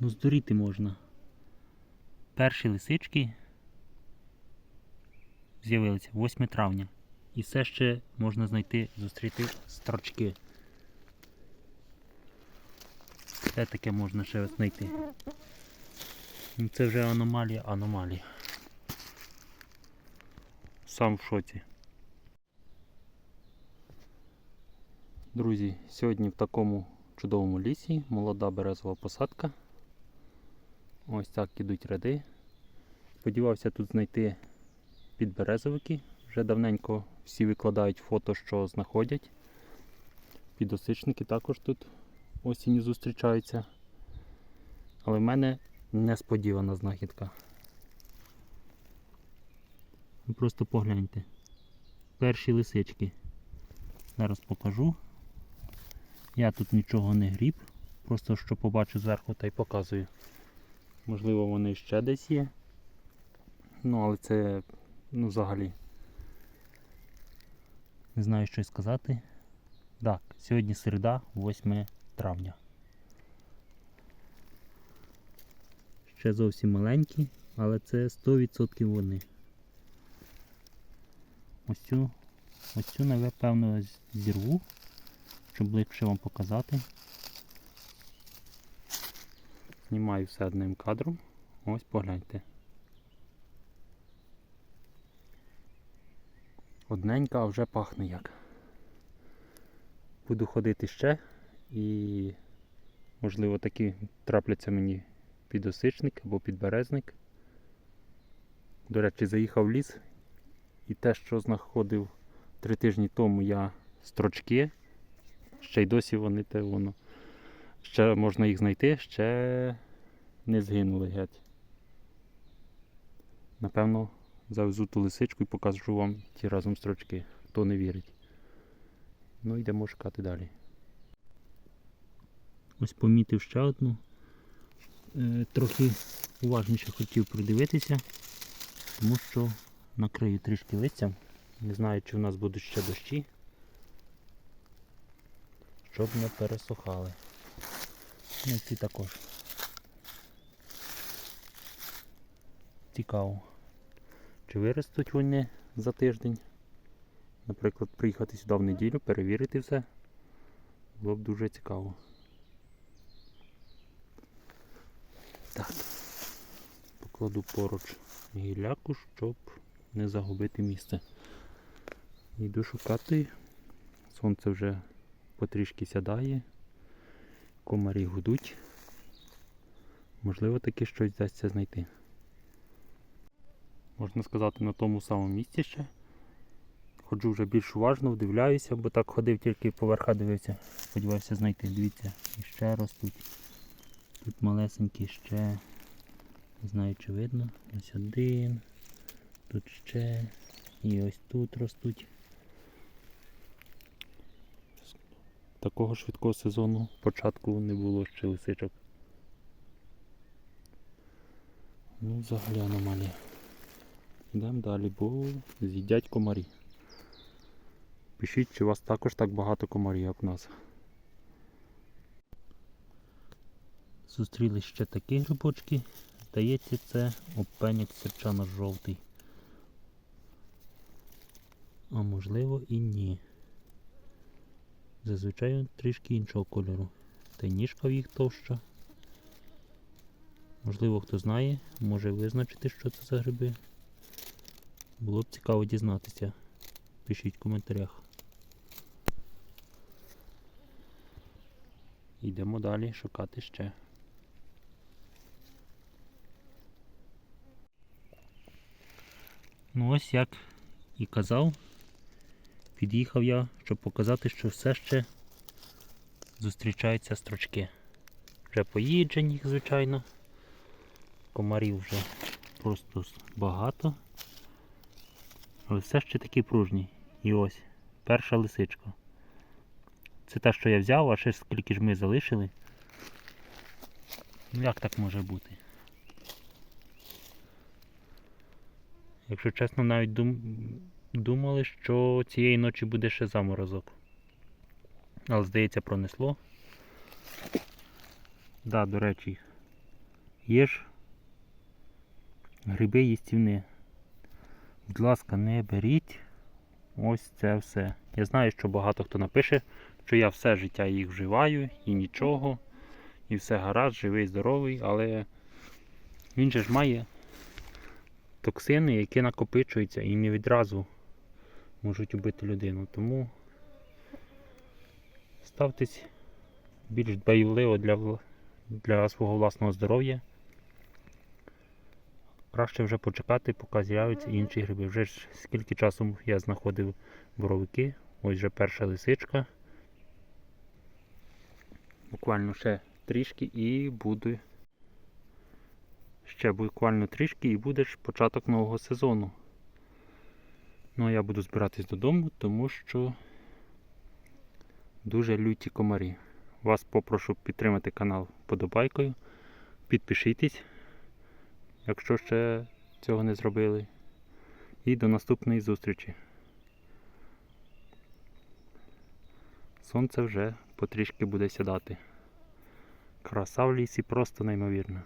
Ну, здуріти можна. Перші лисички з'явилися 8 травня. І все ще можна знайти, зустріти строчки. Де таке можна ще знайти? Ну, Це вже аномалія аномалії. Сам в шоці. Друзі, сьогодні в такому чудовому лісі молода березова посадка. Ось так ідуть ряди. Сподівався тут знайти підберезовики. Вже давненько всі викладають фото, що знаходять. Підосичники також тут осінню зустрічаються. Але в мене несподівана знахідка. Просто погляньте. Перші лисички. Зараз покажу. Я тут нічого не гріб, просто що побачу зверху та й показую. Можливо, вони ще десь є. Ну, але це ну, взагалі. Не знаю, що сказати. Так, сьогодні середа, 8 травня. Ще зовсім маленькі, але це 100% вони. Ось цю, ось цю, напевно, зірву, щоб легше вам показати. Знімаю все одним кадром. Ось погляньте. Одненька, а вже пахне як. Буду ходити ще і можливо такі трапляться мені підосичник або підберезник. До речі, заїхав в ліс і те, що знаходив три тижні тому я строчки, ще й досі вони те воно. Ще можна їх знайти, ще не згинули геть. Напевно, завезу ту лисичку і покажу вам ті разом строчки, хто не вірить. Ну йдемо шукати далі. Ось помітив ще одну. Е, трохи уважніше хотів придивитися, тому що накрию трішки лицям. Не знаю, чи в нас будуть ще дощі, щоб не пересухали. Ну ці також. Цікаво. Чи виростуть вони за тиждень? Наприклад, приїхати сюди в неділю, перевірити все. Було б дуже цікаво. Так. Покладу поруч гілляку, щоб не загубити місце. Йду шукати. Сонце вже потрішки сядає. Комарі гудуть. Можливо, таки щось вдасться знайти. Можна сказати, на тому самому місці ще. Ходжу вже більш уважно, вдивляюся, бо так ходив, тільки поверха дивився. Сподівався знайти. Дивіться, і ще ростуть. Тут малесенькі ще. Не знаю, чи видно. Ось один. Тут ще. І ось тут ростуть. Такого швидкого сезону початку не було ще лисичок. Ну, взагалі аномалія. Йдемо далі, бо з'їдять комарі. Пишіть, чи у вас також так багато комарів, як у нас. Зустріли ще такі грибочки. Здається, це опенік серчано жовтий. А можливо і ні. Зазвичай трішки іншого кольору. Та й ніжка в їх товща. Можливо, хто знає, може визначити, що це за гриби. Було б цікаво дізнатися. Пишіть в коментарях. Йдемо далі шукати ще. Ну ось як і казав, під'їхав я, щоб показати, що все ще зустрічаються строчки. Вже поїджені їх, звичайно. Комарів вже просто багато. Але все ще такі пружні. І ось, перша лисичка. Це те, що я взяв, а ще скільки ж ми залишили. Ну як так може бути? Якщо чесно, навіть дум... думали, що цієї ночі буде ще заморозок. Але здається пронесло. Да, до речі, Є ж гриби їстівні. Будь ласка, не беріть ось це все. Я знаю, що багато хто напише, що я все життя їх вживаю і нічого, і все гаразд, живий, здоровий, але він же ж має токсини, які накопичуються і не відразу можуть убити людину. Тому ставтесь більш дбайливо для, для свого власного здоров'я. Краще вже почекати, поки з'являться інші гриби. Вже ж скільки часу я знаходив боровики. Ось вже перша лисичка. Буквально ще трішки і буде. Ще буквально трішки і буде початок нового сезону. Ну а я буду збиратись додому, тому що дуже люті комарі. Вас попрошу підтримати канал подобайкою. Підпишіться, якщо ще цього не зробили. І до наступної зустрічі. Сонце вже потрішки буде сідати. Краса в лісі просто неймовірна.